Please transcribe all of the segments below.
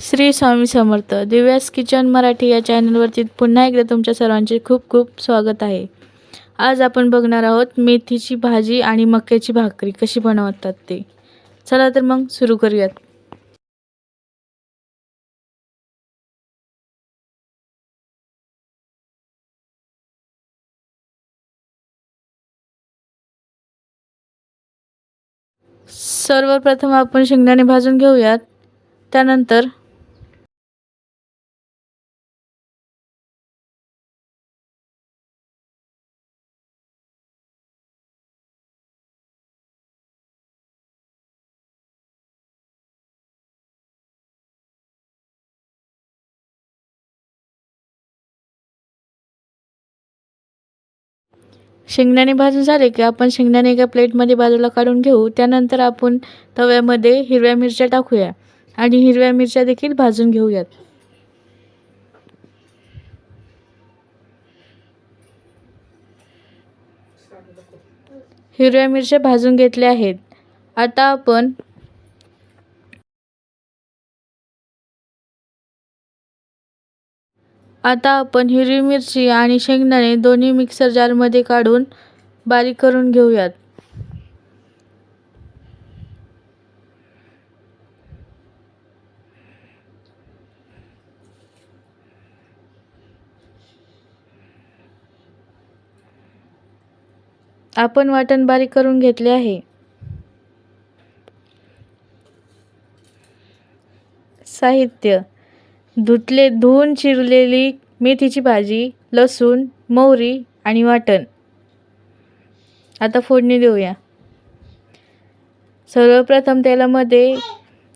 Shri Swami Samarth Divya's kitchen Marathi या चॅनलवरती पुन्हा एकदा तुमच्या सर्वांचे खूप खूप स्वागत आहे. आज आपण बघणार आहोत मेथीची भाजी आणि मक्याची भाकरी कशी बनवतात ते. चला तर मग सुरू करूयात. सर्वप्रथम आपण शेंगदाणे भाजून घेऊयात. त्यानंतर शेंगदाणे भाजून झाले की आपण शेंगदाणे एका प्लेटमध्ये बाजूला काढून घेऊ. त्यानंतर आपण तव्यामध्ये हिरव्या मिरच्या टाकूया आणि हिरव्या मिरच्या देखील भाजून घेऊयात. हिरव्या मिरच्या भाजून घेतल्या आहेत. आता आपण आता आपण हिरवी मिरची आणि शेंगदाणे दोन्ही मिक्सर जारमध्ये काढून बारीक करून घेऊयात. आपण वाटण बारीक करून घेतले आहे. साहित्य. धुतले धुवून चिरलेली मेथीची भाजी लसूण मोहरी आणि वाटण. आता फोडणी देऊया. सर्वप्रथम तेलामध्ये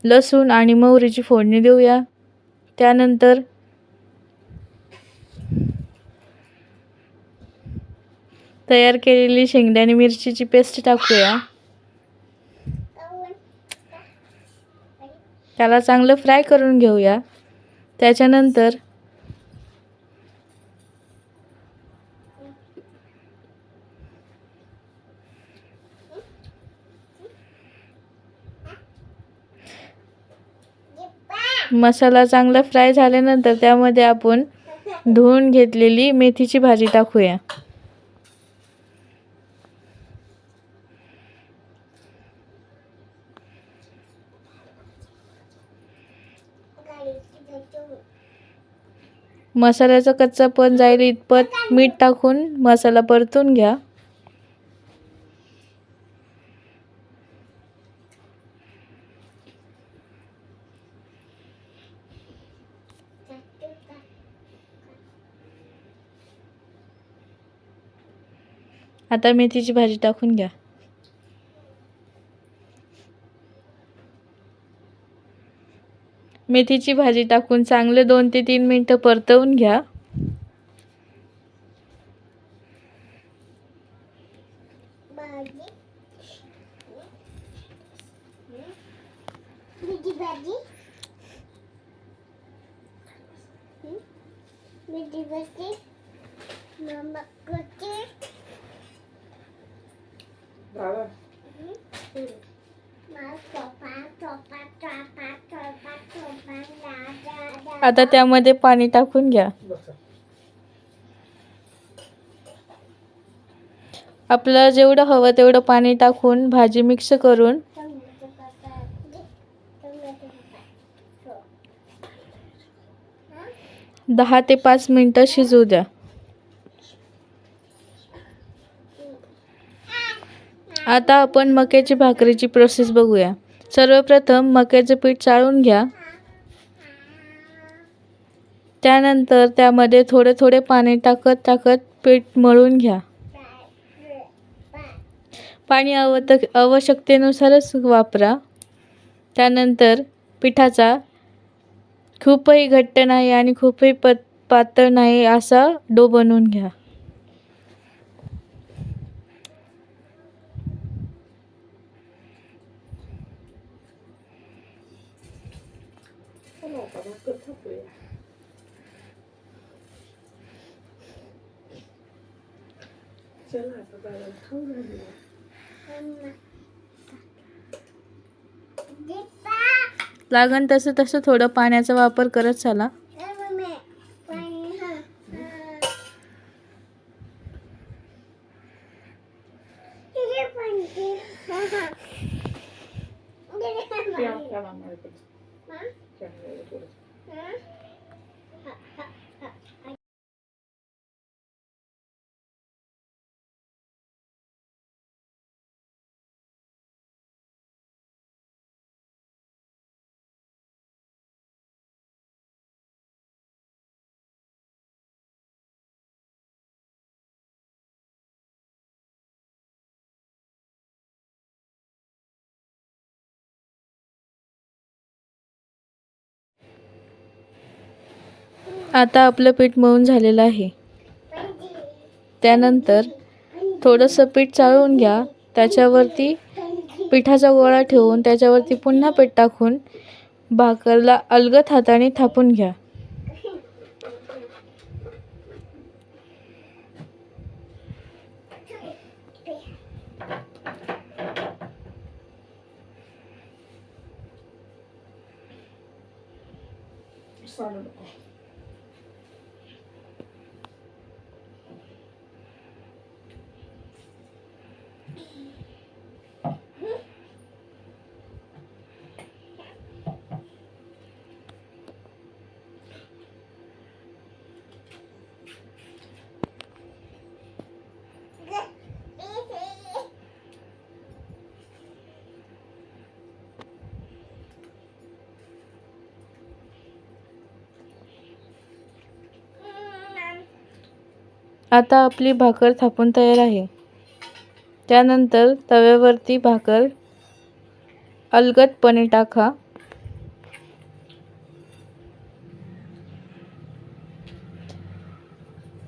लसूण आणि मोहरीची फोडणी देऊया. त्यानंतर तयार केलेली शेंगदाणे मिरचीची पेस्ट टाकूया. त्याला चांगलं फ्राय करून घेऊया. त्याच्यानंतर मसाला चांगला फ्राय झाल्यानंतर त्यामध्ये आपण धुवून घेतलेली मेथीची भाजी टाकूया. मसाल्याचा कच्चा पण जाईल इतपत मीठ टाकून मसाला परतून घ्या. आता मेथीची भाजी टाकून घ्या. मेथीची भाजी टाकून चांगले दोन ते तीन मिनटं परतवून घ्या. आता त्यामध्ये पाणी टाकून घ्या. आपल्याला जेवढं हवं तेवढं पाणी टाकून भाजी मिक्स करून दहा ते पाच मिनटं शिजू द्या. आता आपण मक्याची भाकरीची प्रोसेस बघूया. सर्वप्रथम मक्याचं पीठ चाळून घ्या. त्यानंतर त्यामध्ये थोडे थोडे पाणी टाकत टाकत पीठ मळून घ्या. पाणी आवत आवश्यकतेनुसारच वापरा. त्यानंतर पिठाचा खूपही घट्ट नाही आणि खूपही पत पातळ नाही असा डो बनवून घ्या. लागन तसं तसं थोडं पाण्याचा वापर करत चला. आता आपलं पीठ मळून झालेलं आहे. त्यानंतर थोडंसं पीठ चाळून घ्या. त्याच्यावरती पिठाचा गोळा ठेवून त्याच्यावरती पुन्हा पीठ टाकून भाकरला अलगत हाताने थापून घ्या. आता आपली भाकर थापून तयार आहे. त्यानंतर तव्यावरती भाकर अलगदपणे टाका.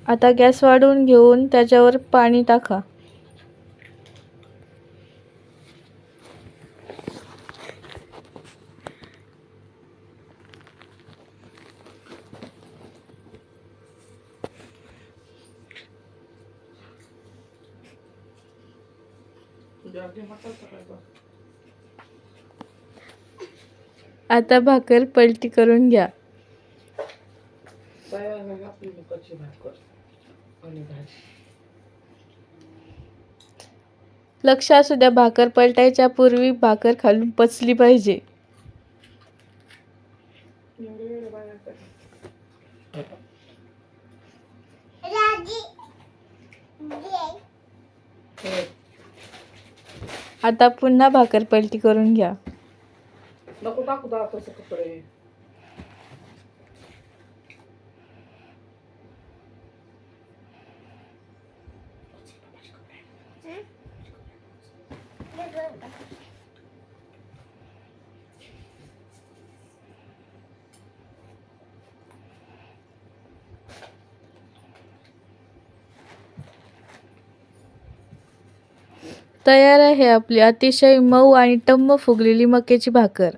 आता गॅस वाढवून घेऊन त्याच्यावर पाणी टाका. आता भाकर पलटी करून घ्या. लक्ष असू द्या भाकर पलटायच्या पूर्वी भाकर खालून पचली पाहिजे. आता पुन्हा भाकर पलटी करून घ्या. नको टाकू कपडे. तयार आहे आपली अतिशय मऊ आणि टम्म फुगलेली मक्याची भाकर.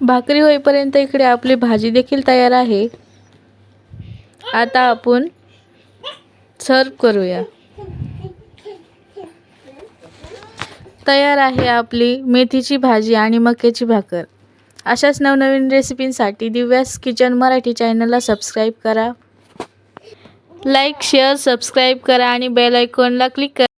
भाकरी होईपर्यंत इकडे आपली भाजी देखील तयार आहे. आता आपण सर्व करूया. तयार आहे आपली मेथीची भाजी आणि मक्याची भाकर. अशाच नवनवीन रेसिपींसाठी दिव्यास किचन मराठी चॅनलला सबस्क्राईब करा. लाईक शेअर सबस्क्राईब करा आणि बेल आयकॉनला क्लिक करा.